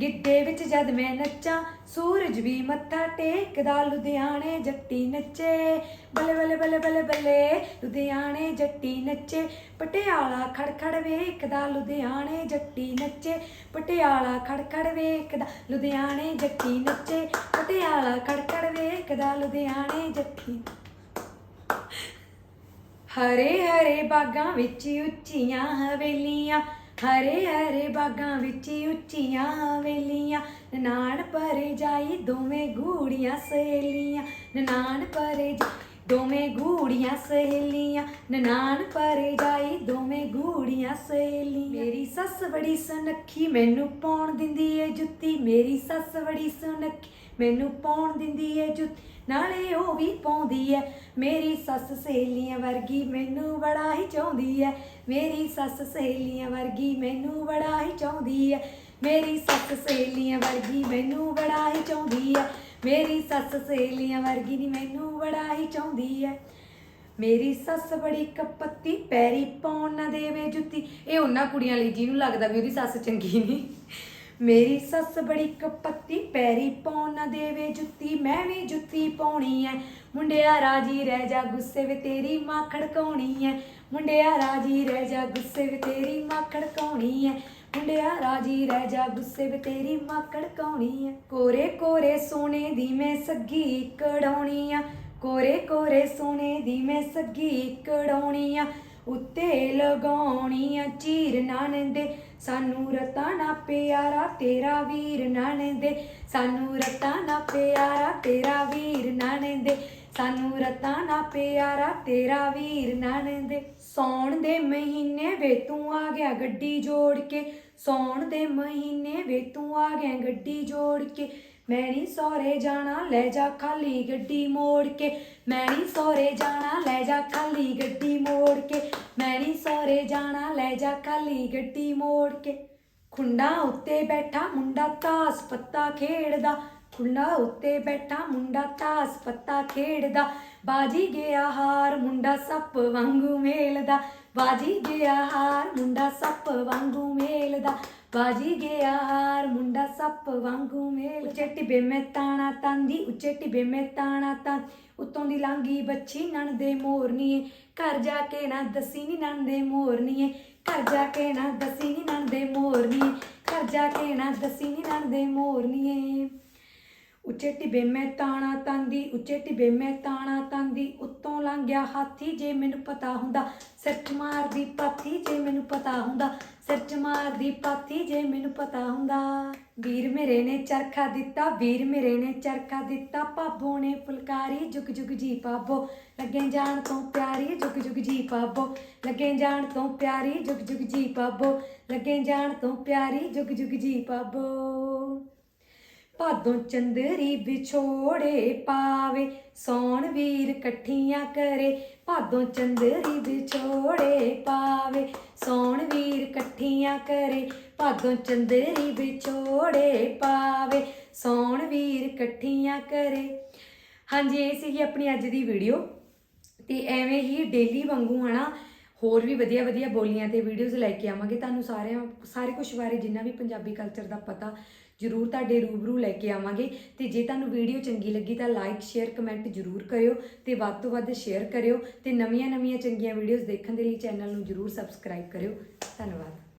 ਗਿੱਧੇ ਵਿੱਚ ਜਦ ਮੈਂ ਨੱਚਾਂ, ਸੂਰਜ ਵੀ ਮੱਥਾ ਟੇਕਦਾ, ਲੁਧਿਆਣੇ ਜੱਟੀ ਨੱਚੇ। ਬੱਲੇ ਬੱਲੇ ਬੱਲੇ ਬੱਲੇ ਬੱਲੇ, ਲੁਧਿਆਣੇ ਜੱਟੀ ਨੱਚੇ। ਪਟਿਆਲਾ ਖੜਖੜ ਵੇਖਦਾ, ਲੁਧਿਆਣੇ ਜੱਟੀ ਨੱਚੇ। ਪਟਿਆਲਾ ਖੜਖੜ ਵੇਖਦਾ, ਲੁਧਿਆਣੇ ਜੱਟੀ ਨੱਚੇ। ਪਟਿਆਲਾ ਖੜਖੜ ਵੇਖਦਾ, ਲੁਧਿਆਣੇ ਜੱਟੀ ਹਰੇ ਹਰੇ ਬਾਗਾਂ ਵਿੱਚ ਉੱਚੀਆਂ ਹਵੇਲੀਆਂ ਹਰੇ ਹਰੇ ਬਾਗਾਂ ਵਿੱਚ ਉੱਚੀਆਂ ਹਵੇਲੀਆਂ, ਨਨਾਣ ਪਰੇ ਜਾਈ ਦੋਵੇਂ ਗੂੜੀਆਂ ਸਹੇਲੀਆਂ, ਨਨਾਣ ਪਰੇ ਜਾ- ਦੋਵੇਂ ਗੂੜੀਆਂ ਸਹੇਲੀਆਂ, ਨਨਾਣ ਪਰੇ ਜਾਈ ਦੋਵੇਂ ਗੂੜੀਆਂ ਸਹੇਲੀਆਂ। ਮੇਰੀ ਬੜੀ ਸੁਨੱਖੀ ਮੈਨੂੰ ਪਾਉਣ ਦਿੰਦੀ ਏ ਜੁੱਤੀ, ਮੇਰੀ ਸੱਸ ਬੜੀ ਸੁਨੱਖੀ ਮੈਨੂੰ ਪਾਉਣ ਦਿੰਦੀ ਏ ਜੁੱਤੀ, ਨਾਲੇ ਉਹ ਵੀ ਪਾਉਂਦੀ ਐ ਮੇਰੀ ਸੱਸ ਸਹੇਲੀਆਂ ਵਰਗੀ ਮੈਨੂੰ ਬੜਾ ਹੀ ਚਾਹੁੰਦੀ ਐ ਮੇਰੀ ਸੱਸ ਸਹੇਲੀਆਂ ਵਰਗੀ ਮੈਨੂੰ ਬੜਾ ਹੀ ਚਾਹੁੰਦੀ ਐ ਮੇਰੀ ਸੱਸ ਸਹੇਲੀਆਂ ਵਰਗੀ ਮੈਨੂੰ ਬੜਾ ਹੀ ਚਾਹੁੰਦੀ ਐ ਮੇਰੀ ਸੱਸ ਸਹੇਲੀਆਂ ਵਰਗੀ ਨੀ ਮੈਨੂੰ ਬੜਾ ਹੀ ਚਾਹੁੰਦੀ ਐ ਮੇਰੀ ਸੱਸ ਬੜੀ ਕਪੱਤੀ, ਪੈਰੀ ਪਾਉਣ ਨਾ ਦੇਵੇ ਜੁੱਤੀ। ਇਹ ਉਹਨਾਂ ਕੁੜੀਆਂ ਲਈ ਜਿਹਨੂੰ ਲੱਗਦਾ ਵੀ ਉਹਦੀ ਸੱਸ ਚੰਗੀ ਨਹੀਂ। ਮੇਰੀ ਸੱਸ ਬੜੀ ਕਪੱਤੀ, ਪੈਰੀ ਪਾਉਣ ਨਾ ਦੇਵੇ ਜੁੱਤੀ, ਮੈਂ ਵੀ ਜੁੱਤੀ ਪਾਉਣੀ ਐ। ਮੁੰਡਿਆ, ਰਾਜੀ ਰਹਿ ਜਾ ਗੁੱਸੇ ਵੇ ਤੇਰੀ ਮਾਂ ਖੜਕਾਉਣੀ ਐ। ਮੁੰਡਿਆ, ਰਾਜੀ ਰਹਿ ਜਾ ਗੁੱਸੇ ਵੇ ਤੇਰੀ ਮਾਂ ਖੜਕਾਉਣੀ ਐ। ਮੁੰਡਿਆ, ਰਾਜੀ ਰਹਿ ਜਾ ਗੁੱਸੇ ਵੇ ਤੇਰੀ ਮਾਂ ਖੜਕਾਉਣੀ ਐ। ਕੋਰੇ ਕੋਰੇ ਸੋਨੇ ਦੀ ਮੈਂ ਸੱਗੀ ਕੜਾਉਣੀ ਆ। ਕੋਰੇ ਕੋਰੇ ਸੋਨੇ ਦੀ ਮੈਂ ਸੱਗੀ ਕੜਾਉਣੀ ਆ, ਉੱਤੇ ਲਗਾਉਣੀ ਆ ਚੀਰ ਨਾਨਦੇ ਸਾਨੂੰ ਰਤਾ ਨਾ ਪਿਆਰਾ, ਤੇਰਾ ਵੀਰ ਨਾਨਦੇ ਸਾਨੂੰ ਰਤਾ ਨਾ ਪਿਆਰਾ, ਤੇਰਾ ਵੀਰ ਨਾਨਦੇ ਸਾਨੂੰ ਰਤਾ ਨਾ ਪਿਆਰਾ, ਤੇਰਾ ਵੀਰ ਨਾਨਦੇ ਸੌਣ ਦੇ ਮਹੀਨੇ ਵੇ ਤੂੰ ਆ ਗਿਆ ਗੱਡੀ ਜੋੜ ਕੇ। ਸੌਣ ਦੇ ਮਹੀਨੇ ਵੇ ਤੂੰ ਆ ਗਿਆ ਗੱਡੀ ਜੋੜ ਕੇ। ਮੈਂ ਨਹੀਂ ਸਹੁਰੇ ਜਾਣਾ, ਲੈ ਜਾ ਖਾਲੀ ਗੱਡੀ ਮੋੜ ਕੇ। ਮੈਂ ਨਹੀਂ ਸਹੁਰੇ ਜਾਣਾ, ਲੈ ਜਾ ਖਾਲੀ ਗੱਡੀ ਮੋੜ ਕੇ। ਮੈਂ ਨਹੀਂ ਸਹੁਰੇ ਜਾਣਾ, ਲੈ ਜਾ ਖਾਲੀ ਗੱਡੀ ਮੋੜ ਕੇ। ਖੁੰਡਾ ਉੱਤੇ ਬੈਠਾ, ਮੁੰਡਾ ਤਾਸ ਪੱਤਾ ਖੇਡਦਾ। ਖੁੰਡਾ ਉੱਤੇ ਬੈਠਾ, ਮੁੰਡਾ ਤਾਸ ਪੱਤਾ ਖੇਡਦਾ। ਬਾਜੀ ਗਿਆ ਹਾਰ, ਮੁੰਡਾ ਸੱਪ ਵਾਂਗੂ ਮੇਲਦਾ। ਬਾਜੀ ਗਿਆ ਹਾਰ, ਮੁੰਡਾ ਸੱਪ ਵਾਂਗੂ ਮੇਲਦਾ। ਬਾਜੀ ਗਿਆ ਹਾਰ, ਮੁੰਡਾ ਸੱਪ ਵਾਂਗੂ ਮੇਲ। ਉੱਚੇ ਟਿੱਬੇ ਮੈਂ ਤਾਣਾ ਤਾਂਦੀ, ਉੱਚੇ ਟਿਬੇ ਮੈਂ ਤਾਣਾ ਤਾਂ। ਉਤੋਂ ਦੀ ਲਾਂਗੀ ਬੱਚੀ ਨਣ ਦੇ ਮੋਰਨੀਏ। ਘਰ ਜਾ ਕੇ ਨਾ ਦਸੀ ਨੀ ਨਣ ਦੇ ਮੋਰਨੀਏ। ਘਰ ਜਾ ਕੇ ਨਾ ਦਸੀ ਨੀ ਨਣ ਦੇ ਮੋਰਨੀਏ। ਘਰ ਜਾ ਕੇ ਨਾ ਦਸੀ ਨੀ ਨਣ ਦੇ ਮੋਰਨੀਏ। ਉੱਚੇ ਟਿੱਬੇ ਮੈਂ ਤਾਣਾ ਤਾਂਦੀ ਉੱਚੇ ਟਿੱਬੇ ਮੈਂ ਤਾਣਾ ਤਾਂਦੀ, ਉੱਤੋਂ ਲੰਘ ਗਿਆ ਹਾਥੀ ਜੇ ਮੈਨੂੰ ਪਤਾ ਹੁੰਦਾ। ਸਿਰ 'ਚ ਮਾਰਦੀ ਪਾਥੀ ਜੇ ਮੈਨੂੰ ਪਤਾ ਹੁੰਦਾ। ਸਿਰ ਚੱਚ ਮਾਰਦੀ ਪਾਥੀ ਜੇ ਮੈਨੂੰ ਪਤਾ ਹੁੰਦਾ। ਵੀਰ ਮੇਰੇ ਨੇ ਚਰਖਾ ਦਿੱਤਾ, ਵੀਰ ਮੇਰੇ ਨੇ ਚਰਖਾ ਦਿੱਤਾ। ਪਾਬੋ ਨੇ ਫੁਲਕਾਰੀ, ਜੁਗ ਜੁਗ ਜੀ ਪਾਬੋ ਲੱਗੇ ਜਾਣ ਤੋਂ ਪਿਆਰੀ, ਜੁਗ ਜੁਗ ਜੀ ਪਾਬੋ ਲੱਗੇ ਜਾਣ ਤੋਂ ਪਿਆਰੀ, ਜੁਗ ਜੁਗ ਜੀ ਪਾਬੋ ਲੱਗੇ ਜਾਣ ਤੋਂ ਪਿਆਰੀ, ਜੁਗ ਜੁਗ ਜੀ ਪਾਬੋ ਭਾਦੋਂ ਚੰਦਰੀ ਵਿਛੋੜੇ ਪਾਵੇ, ਸੌਣ ਵੀਰ ਇਕੱਠੀਆਂ ਕਰੇ। ਭਾਦੋਂ ਚੰਦਰੀ ਵਿਛੋੜੇ ਪਾਵੇ, ਸੌਣ ਵੀਰ ਇਕੱਠੀਆਂ ਕਰੇ। ਭਾਦੋਂ ਚੰਦਰੀ ਵਿਛੋੜੇ ਪਾਵੇ, ਸੌਣ ਵੀਰ ਇਕੱਠੀਆਂ ਕਰੇ। ਹਾਂਜੀ, ਇਹ ਸੀਗੀ ਆਪਣੀ ਅੱਜ ਦੀ ਵੀਡੀਓ। ਤੇ ਐਵੇਂ ਹੀ ਡੇਲੀ ਵਾਂਗੂ ਹਨਾ, ਹੋਰ ਵੀ ਵਧੀਆ ਵਧੀਆ ਬੋਲੀਆਂ ਤੇ ਵੀਡੀਓਜ਼ ਲੈ ਕੇ ਆਵਾਂਗੇ। ਤੁਹਾਨੂੰ ਸਾਰਿਆਂ, ਸਾਰੇ ਕੁਝ ਬਾਰੇ ਜਿੰਨਾ ਵੀ ਪੰਜਾਬੀ ਕਲਚਰ ਦਾ ਪਤਾ ਜਰੂਰ ਤੁਹਾਡੇ ਰੂਬਰੂ ਲੈ ਕੇ ਆਵਾਂਗੇ। ਤੇ ਜੇ ਤੁਹਾਨੂੰ ਵੀਡੀਓ ਚੰਗੀ ਲੱਗੀ ਤਾਂ ਲਾਈਕ ਸ਼ੇਅਰ ਕਮੈਂਟ ਜਰੂਰ ਕਰਿਓ ਤੇ ਵੱਧ ਤੋਂ ਵੱਧ ਸ਼ੇਅਰ ਕਰਿਓ ਤੇ ਨਵੀਆਂ ਨਵੀਆਂ ਚੰਗੀਆਂ ਵੀਡੀਓਜ਼ ਦੇਖਣ ਦੇ ਲਈ ਚੈਨਲ ਨੂੰ ਜਰੂਰ ਸਬਸਕ੍ਰਾਈਬ ਕਰਿਓ। ਧੰਨਵਾਦ।